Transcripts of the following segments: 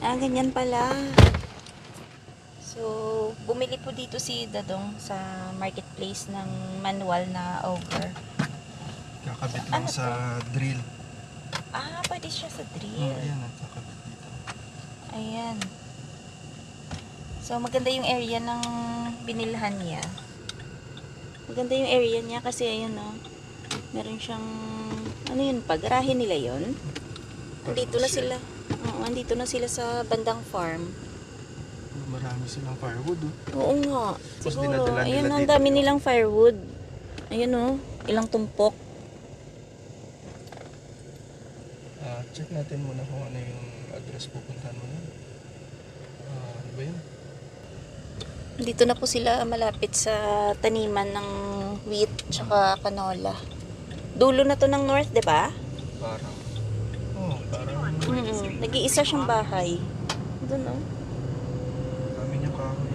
Ah, ganyan pala. So, bumili po dito si Dadong sa marketplace ng manual na auger. Kakabit lang Ano sa drill. Ah, pwede siya sa Oh, drill. ayan, ang kakabit dito. Ayan. So, maganda yung area ng binilhan niya. Maganda yung area niya kasi ayun oh. Meron siyang ano yun pa, garahe nila yon. Andito na sila. Oo, andito na sila sa bandang farm. Marami silang firewood. Oh. Oo nga. Tapos Siguro. dinadala nila Ayun, ang dito. dami nilang firewood. Ayun oh, ilang tumpok. Ah, check natin muna kung ano yung address pupuntahan mo na. Ah, ano ba yun? Dito na po sila malapit sa taniman ng wheat tsaka canola. Dulo na to ng north, 'di ba? Parang, parang, Mm. Nag-iisa siyang bahay. Doon oh. dami niya kahoy.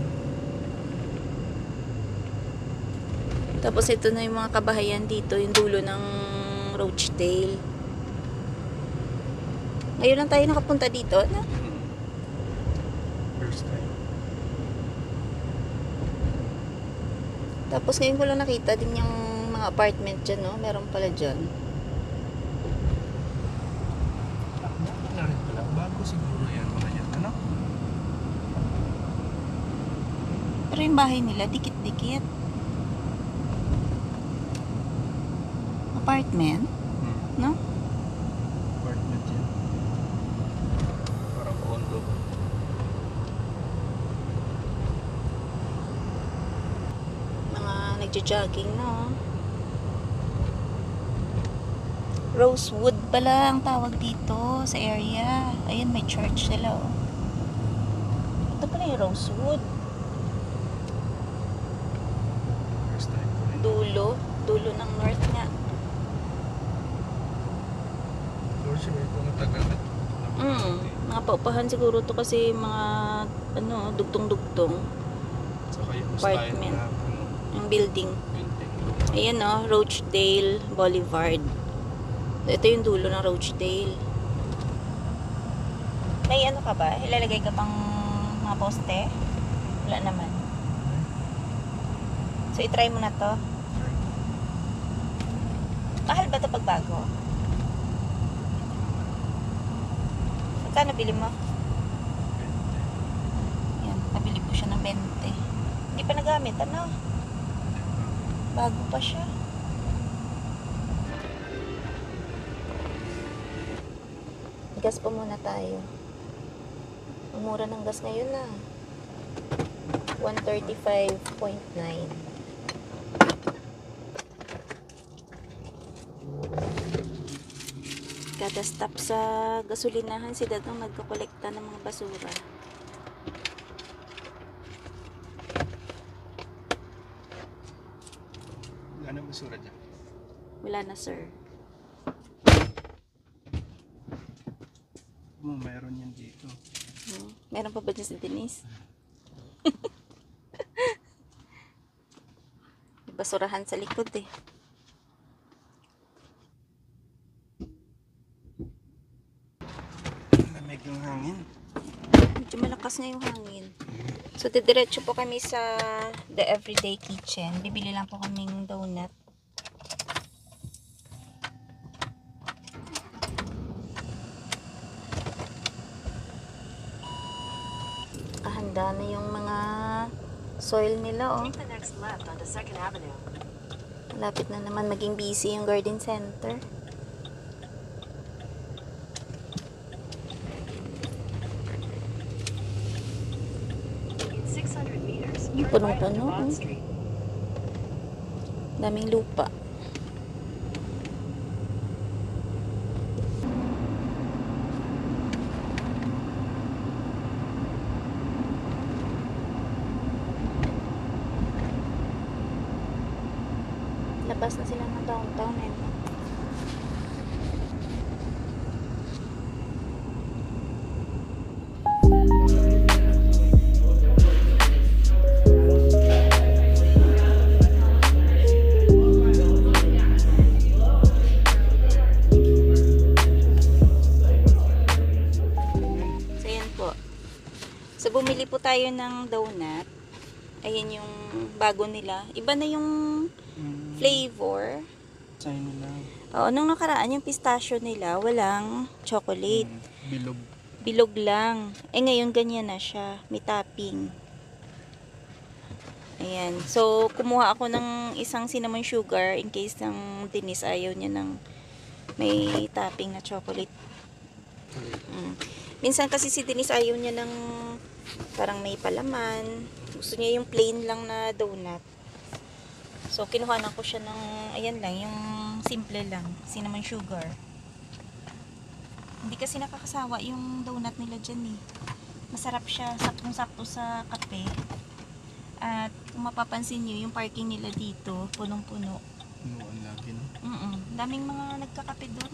Tapos ito na yung mga kabahayan dito, yung dulo ng Roachdale. Ngayon lang tayo nakapunta dito. Na? First time. Tapos ngayon ko lang nakita din yung mga apartment dyan, no? Meron pala dyan. Na rin pala. Bago siguro yan mga yan. Ano? Pero yung bahay nila, dikit-dikit. Apartment, Hmm. no? Apartment yan. Parang condo. Mga nagja-jogging, no? Rosewood pala ang tawag dito sa area. Ayun, may church sila, oh. Ito pala yung Rosewood. First time ko rin. Dulo. Dulo ng north nga. For sure, ito matagal na. Mm, mga paupahan siguro to kasi mga ano, dugtong-dugtong Saka yung Apartment. yung building. building. Ayan no, Roachdale Boulevard. Ito yung dulo ng Roachdale. May ano ka ba? Ilalagay ka pang mga poste? Wala naman. So, itry mo na to. Mahal ba ito pag bago? Magkano bili mo? Yan, nabili ko siya ng 20. Hindi pa nagamit, ano? Bago pa siya. Gas pa muna tayo. Ang ng gas ngayon na. 135.9. Kada stop sa gasolinahan si Dadong nagkakolekta ng mga basura. Wala na basura dyan. Wala na sir. Mo, meron yan dito. Hmm. Meron pa ba dyan si Denise? Basurahan sa likod eh. Lamig yung hangin. Medyo malakas na yung hangin. So, didiretso po kami sa The Everyday Kitchen. Bibili lang po kaming donut. Kahanda na yung mga soil nila, oh. Take the next left onto Second Avenue. Malapit na naman maging busy yung garden center. In 600 meters, Yung turn right onto punong-puno, oh. Daming lupa. Labas na sila ng downtown eh. Tayo ng donut. Ayan yung bago nila. Iba na yung Mm, flavor. Nila. Oo, nung nakaraan yung pistachio nila, walang chocolate. Mm, bilog. Bilog lang. Eh ngayon ganyan na siya. May topping. Ayan. So, kumuha ako ng isang cinnamon sugar in case ng Denise ayaw niya ng may topping na chocolate. Mm. Minsan kasi si Denise ayaw niya ng parang may palaman. Gusto niya yung plain lang na donut. So, kinuha na ko siya ng, ayan lang, yung simple lang, cinnamon sugar. Hindi kasi nakakasawa yung donut nila dyan eh. Masarap siya, saktong-sakto sa kape. At kung mapapansin nyo, yung parking nila dito, punong-puno. Punuan lagi, no? Mm Daming mga nagkakape doon.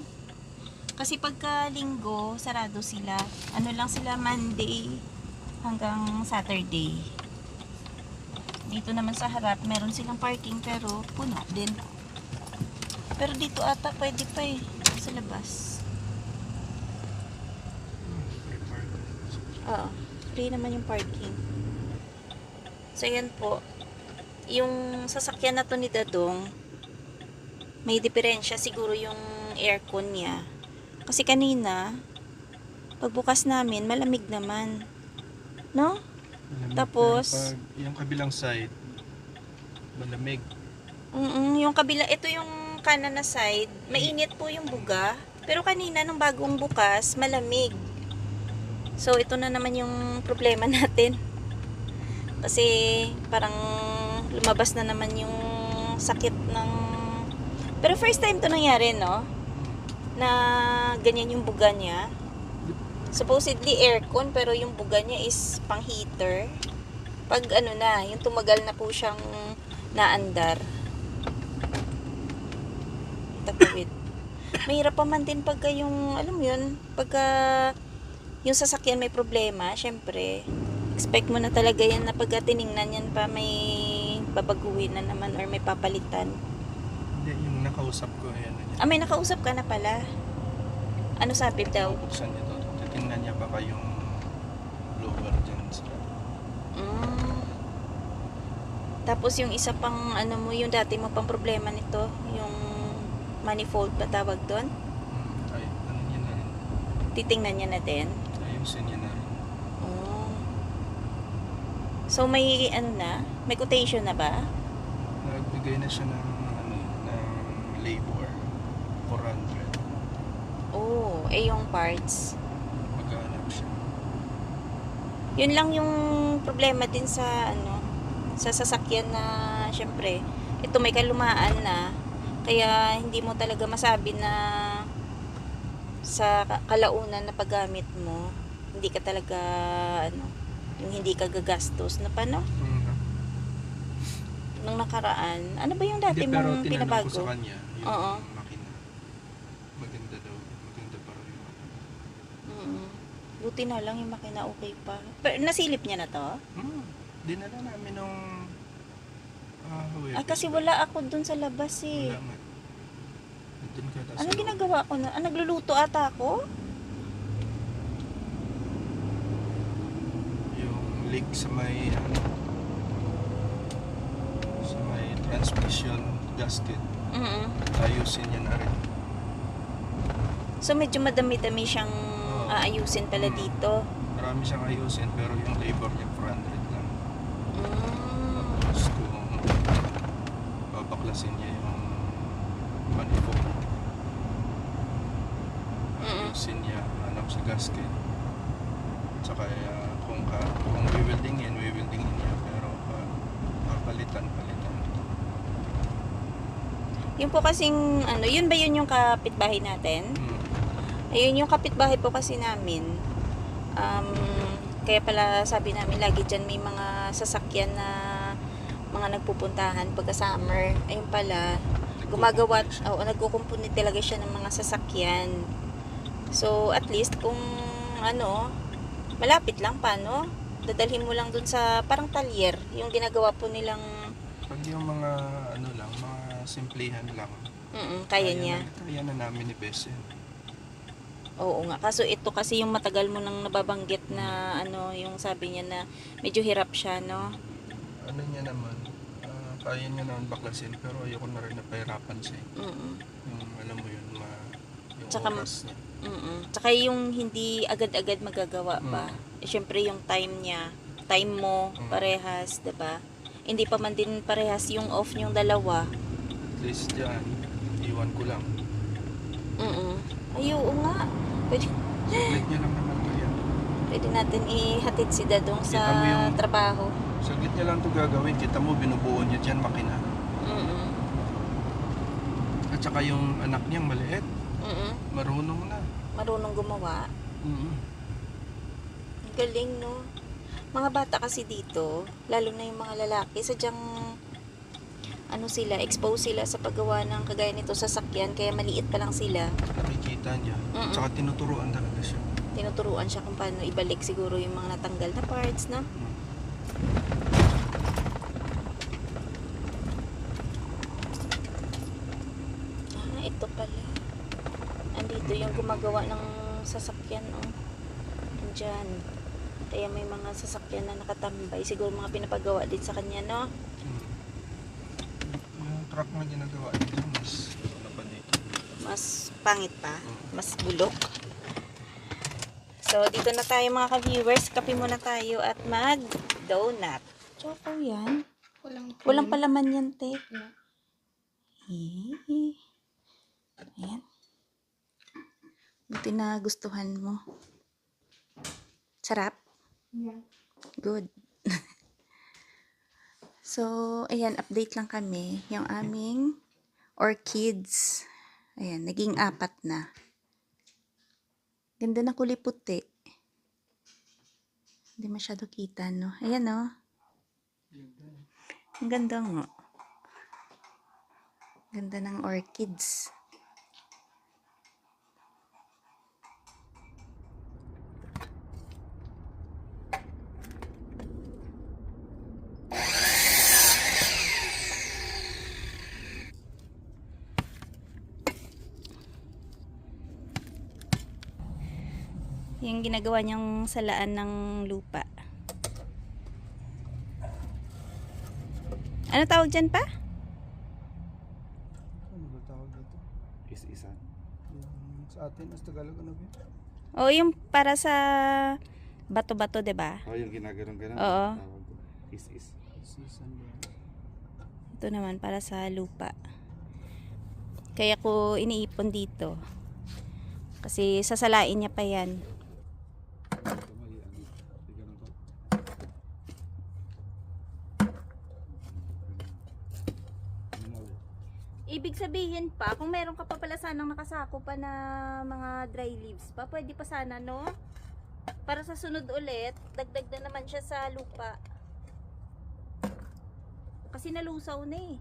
Kasi pagka linggo, sarado sila. Ano lang sila Monday hanggang Saturday. Dito naman sa harap, meron silang parking pero puno din. Pero dito ata pwede pa eh, sa labas. Oo, free naman yung parking. So, yan po. Yung sasakyan na to ni Dadong, may diferensya siguro yung aircon niya. Kasi kanina, pagbukas namin, malamig naman. No? Malamig Tapos? na Pag yung kabilang side, malamig. Mm yung kabila, ito yung kanan na side, mainit po yung buga. Pero kanina, nung bagong bukas, malamig. So, ito na naman yung problema natin. Kasi, parang lumabas na naman yung sakit ng... Pero first time to nangyari, no? Na ganyan yung buga niya. Supposedly aircon, pero yung buga niya is pang heater. Pag ano na, yung tumagal na po siyang naandar. Tatawid. Mahirap pa man din pagka yung, alam mo yun, pagka yung sasakyan may problema, syempre, expect mo na talaga yan na pagka tiningnan yan pa may babaguhin na naman or may papalitan. Yung nakausap ko, ayan niya. Ah, may nakausap ka na pala. Ano sabi daw? Buksan niya to. Titingnan niya baka yung lower dyan sa... Mm. Tapos yung isa pang ano mo, yung dati mo pang problema nito, yung manifold ba tawag doon? Hmm, ay, ano niya na rin. Titingnan niya na din. Ayusin niya na rin. Oh. So may ano na, may quotation na ba? Nagbigay na siya ng, ano, ng labor. 400. Oh, eh yung parts. Yun lang yung problema din sa ano, sa sasakyan na syempre, ito may kalumaan na kaya hindi mo talaga masabi na sa ka- kalaunan na paggamit mo, hindi ka talaga ano, yung hindi ka gagastos na paano? Hmm. Nung nakaraan, ano ba yung dati Hindi, mong pinabago? ko sa kanya, yung Oo. makina. Maganda daw. Maganda pa raw yung makina. Mm. Buti na lang yung makina okay pa. Pero nasilip niya na to? Hmm. Dinala namin nung... Ah, Huwebes Ah, kasi ba? wala ako dun sa labas eh. Wala. Nandun ka Ano ginagawa ko na? Ah, nagluluto ata ako? Yung leak sa may ano sa may transmission gasket mm ayusin niya na rin So medyo madami-dami siyang. Aayusin pala Mm. dito. marami siyang ayusin pero yung labor niya 400 lang Mm. tapos kung babaklasin niya yung manifold ayusin niya hanap sa gasket tsaka uh, kung, ka, kung wiwildingin wiwildingin niya pero uh, papalitan palitan Yung po kasing, ano, yun ba yun yung kapitbahay natin? hmm. Ayun yung kapitbahay po kasi namin. Um, kaya pala sabi namin lagi dyan may mga sasakyan na mga nagpupuntahan pagka summer. Ayun pala, gumagawa, o nagkukumpuni talaga siya ng mga sasakyan. So, at least kung ano, malapit lang pa, no? Dadalhin mo lang dun sa parang talyer, yung ginagawa po nilang, Pag yung mga ano lang, mga simplihan lang. mm kaya niya. Na, kaya na namin ni Bess. Oo nga. Kaso ito kasi yung matagal mo nang nababanggit na ano, yung sabi niya na medyo hirap siya, no? Ano niya naman, ah, kaya niya naman baklasin pero ayoko na rin na pahirapan siya. eh. Mm. Yung alam mo yun, ma, yung Tsaka- oras niya. Mm. Tsaka yung hindi agad-agad magagawa pa. Mm. Eh, syempre yung time niya, time mo Mm. parehas, ba? Hindi pa man din parehas yung off yung dalawa. At least dyan, iwan ko lang. Mm. Ay, oo nga. Pwede, Saglit niya lang naman to yan. pwede natin ihatid si Dadong sa Kita mo yung- trabaho. Saglit niya lang to gagawin. Kita mo, binubuo niya dyan makina. Mm. At saka yung anak niyang maliit, Mm. marunong na. Marunong gumawa. Mm. Ang galing, no? Mga bata kasi dito, lalo na yung mga lalaki, sadyang ano sila, expose sila sa paggawa ng kagaya nito sa sakyan, kaya maliit pa lang sila. Nakikita niya. Mm-mm. Tsaka tinuturuan talaga siya. Tinuturuan siya kung paano ibalik siguro yung mga natanggal na parts? Mm. Ah, ito pala. Andito yung gumagawa ng sasakyan, oh. Andyan. Kaya may mga sasakyan na nakatambay. Siguro mga pinapagawa din sa kanya, no? Truck na ginagawa niya, mas ano pa dito. Mas pangit pa. Mas bulok. So, dito na tayo mga ka-viewers. Kape muna tayo at mag-donut. Choco yan. Walang Walang palaman yan, te. Yeah. Eh. Ayan. Buti na gustuhan mo. Sarap. Yeah. Good. So, ayan, update lang kami. Yung aming orchids. Ayan, naging apat na. Ganda na kulay puti. Hindi masyado kita, no? Ayan, no? Ang ganda nga. Ganda ng orchids. Yung ginagawa niyang salaan ng lupa. Ano tawag dyan pa? Ano ba tawag dito? Is-isa. Yung sa atin, as Tagalog, ano ba yun? O yung para sa bato-bato, 'di ba? Oh, yung ginaganon-ganon. Oo. Is-is. Season ba? Ito naman para sa lupa. Kaya ko iniipon dito. Kasi sasalain niya pa yan. Ito mali ang ganon ko. Ano na ulit? Ibig sabihin pa, kung meron ka pa pala sanang nakasako pa na mga dry leaves pa, pwede pa sana, no? Para sa sunod ulit, dagdag na naman siya sa lupa. Kasi nalusaw na eh.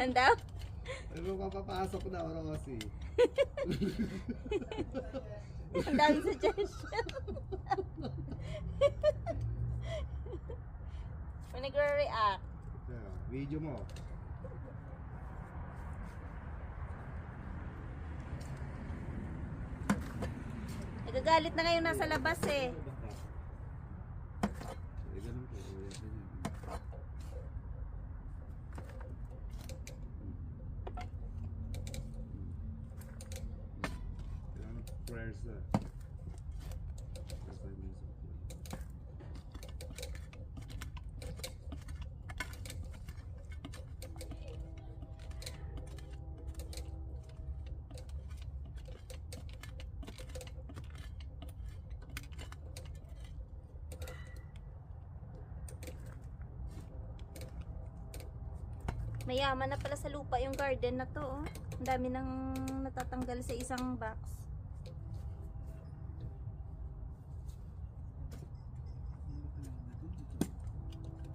Handa? Ano papapasok na kasi? Ang dami suggestion. May nagre-react. Video mo. Nagagalit na ngayon nasa labas. Eh, ganun po. Oh, yan, ganyan. Kailangan prayers na. Prayers tayo minsan. Mayaman na pala sa lupa yung garden na to. Oh. Ang dami nang natatanggal sa isang box.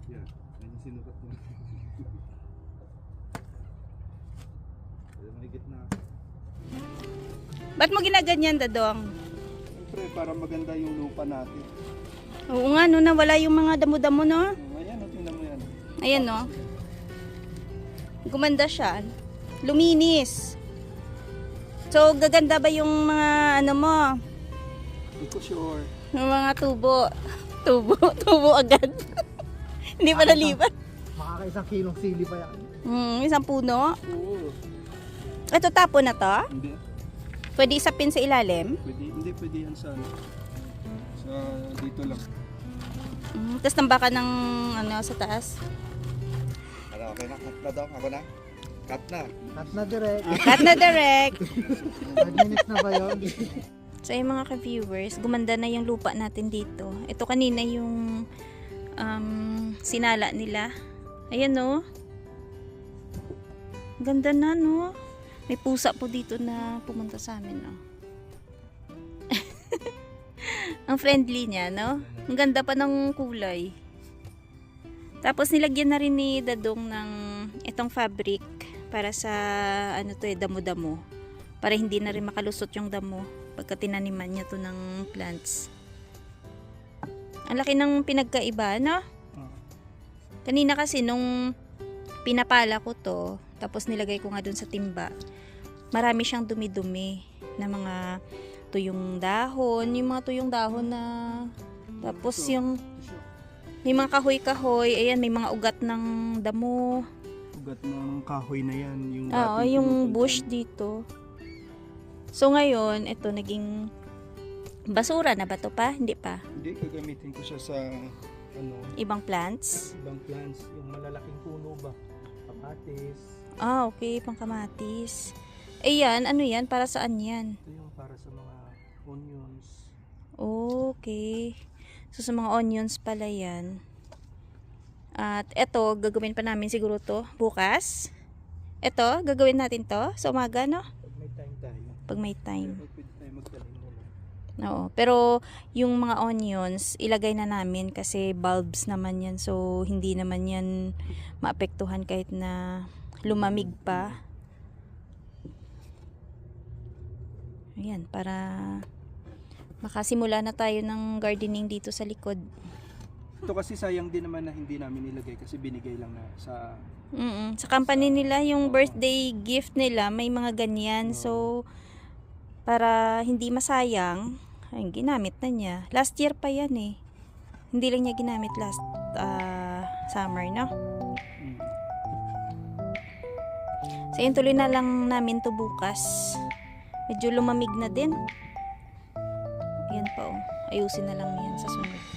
Yan. Yan yung sinukat mo. Kaya mahigit na. Ba't mo ginaganyan, Dadong? Siyempre, para maganda yung lupa natin. Oo nga, no, nawala yung mga damo-damo, no? Ayan, oh, tingnan mo yan. Ayan, no? Gumanda siya. Luminis. So, gaganda ba yung mga ano mo? Hindi ko sure. Yung mga tubo. Tubo. Tubo agad. Hindi pa nalipat. Makakaisang kilong sili pa yan. Hmm, isang puno. Oo. Ito tapo na to. Hindi. Pwede isapin sa ilalim. Pwede, hindi pwede yan sa ano. Sa dito lang. Mm, Tapos tambaka ng ano sa taas. Ano, okay na? Cut na daw? Ako na? Cut na. Cut na direct. Cut na direct. 5 minutes na ba yun? So yung mga ka-viewers, gumanda na yung lupa natin dito. Ito kanina yung um, sinala nila. Ayan no. Ganda na no. May pusa po dito na pumunta sa amin no. Ang friendly niya no. Ang ganda pa ng kulay. Tapos nilagyan na rin ni Dadong ng itong fabric para sa ano to eh, damo-damo. Para hindi na rin makalusot yung damo pagka tinaniman niya to ng plants. Ang laki ng pinagkaiba, no? Kanina kasi nung pinapala ko to, tapos nilagay ko nga dun sa timba, marami siyang dumi-dumi na mga tuyong dahon, yung mga tuyong dahon na tapos yung may mga kahoy-kahoy, ayan, may mga ugat ng damo. Ugat ng kahoy na yan. Yung Oo, yung bush dito. So ngayon, ito naging basura na ba to pa? Hindi pa. Hindi, gagamitin ko siya sa ano, Ibang plants. ibang plants. Yung malalaking puno ba? Kamatis. Ah, okay, pangkamatis. Eh yan, ano yan? Para saan yan? Ito yung para sa mga onions. Okay. So sa mga onions pala yan. At eto, gagawin pa namin siguro to bukas. Eto, gagawin natin to sa umaga, no? Pag may time tayo. Pag may time. Oo. Pero yung mga onions, ilagay na namin kasi bulbs naman yan. So, hindi naman yan maapektuhan kahit na lumamig pa. Ayan, para makasimula na tayo ng gardening dito sa likod. Ito kasi sayang din naman na hindi namin nilagay kasi binigay lang na sa Mm Sa company nila, yung birthday gift nila, may mga ganyan. So, para hindi masayang, ay, ginamit na niya. Last year pa yan eh. Hindi lang niya ginamit last ah, summer, no? mm, So, yun, tuloy na lang namin to bukas. Medyo lumamig na din. Ayan pa, oh. Ayusin na lang yan sa sunod.